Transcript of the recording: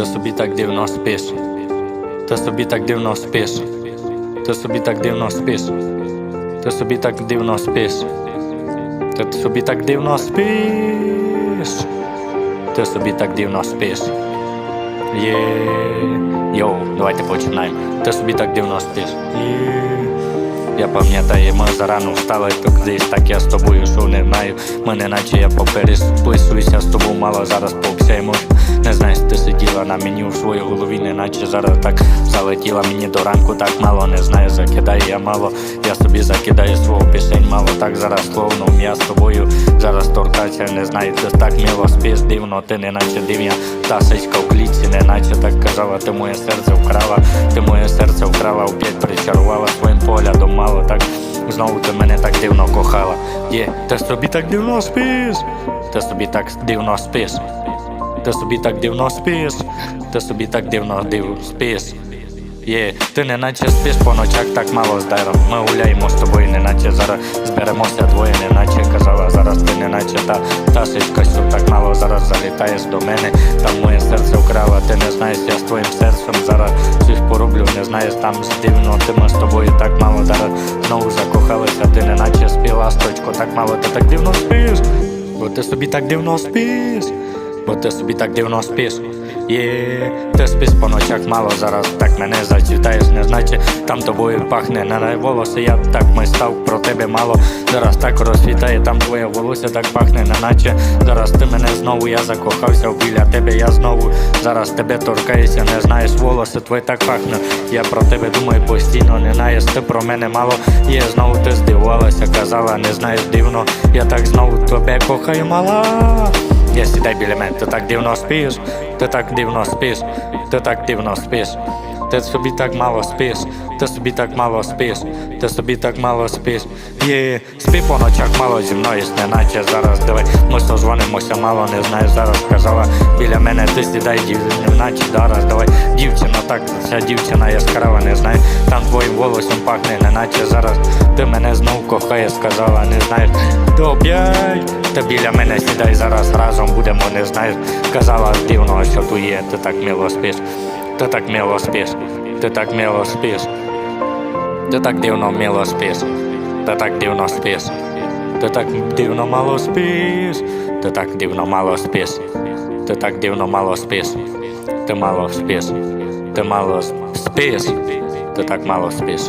Ти собі так дивно спиш. Ти собі так дивно спиш. Ти собі так дивно спиш. Ти собі так дивно спиш. Ти собі так дивно спиш. Ти собі так дивно спиш. Є. Йоу, давайте починаємо. Ти собі так дивно спиш. Я пам'ятаю, ми зарано встали то десь так я з тобою, що не знаю. Мене наче я попересписуюся з тобою мало зараз пообсяємо. Не знаєш, ти сиділа на мені у своїй голові, не наче зараз так залетіла мені до ранку, так мало не знаю, закидаю я мало. Я собі закидаю свого пісень, мало так зараз словно я з тобою зараз торкаться, не знаю, ти так мило спиш, дивно, ти не наче дивня, та сиська в клітці, не наче так казала, ти моє серце вкрала, ти моє серце вкрала, опять причарувала своїм поглядом, мало так. Знову ти мене так дивно кохала. Є, ти собі так дивно спиш, ти собі так дивно спиш. Ти собі так дивно спиш, ти собі так дивно див спиш. Є, ти не наче спиш по ночах так мало здаром. Ми гуляємо з тобою, не наче зараз зберемося двоє, не наче казала зараз ти не наче та та сичка, що так мало зараз залітаєш до мене. Там моє серце вкрала, ти не знаєш, я з твоїм серцем зараз щось пороблю, не знаєш, там дивно, ти ми з тобою так мало зараз знову закохалися, ти не наче спіла строчку, так мало, ти так дивно спиш, бо ти собі так дивно спиш. Бо ти собі так дивно спиш. Є, ти спиш по ночах мало зараз, так мене зачитаєш, не значить там тобою пахне на волоси, я так став про тебе мало. Зараз так розсвітає, там твоє волосся так пахне, не наче зараз ти мене знову, я закохався біля тебе, я знову зараз тебе торкаюся, не знаєш, волоси твої так пахне. Я про тебе думаю постійно, не знаєш, ти про мене мало. Є знову ти здивувалася, казала, не знаєш дивно. Я так знову тебе кохаю, мала. Я сідай біля мене, ти так дивно спиш, ти так дивно спиш, ти так дивно спиш. Ти собі так мало спиш, ти собі так мало спиш, ти собі так мало спиш. Є, спи по ночах мало зі мною, не наче зараз давай. Ми созвонимося, мало не знаю, зараз сказала біля мене, ти сідай, дів, не наче зараз давай. Дівчина, так, ця дівчина яскрава, не знаю. Там твоїм волоссям пахне, не наче зараз. Ти мене знов кохає, сказала, не знаєш. Доб'яй, ти біля мене сідай зараз разом будемо, не знаєш. Казала дивно, що тут є, ти так мило спиш. Ти так мило спиш, ти так мило спиш. Ти так дивно мило спиш. Ти так дивно спиш. Ти так дивно мало спиш. Ти так дивно мало спиш. Ти так дивно мало спиш. Ти мало спиш. Ти мало спиш. Ти так мало спиш.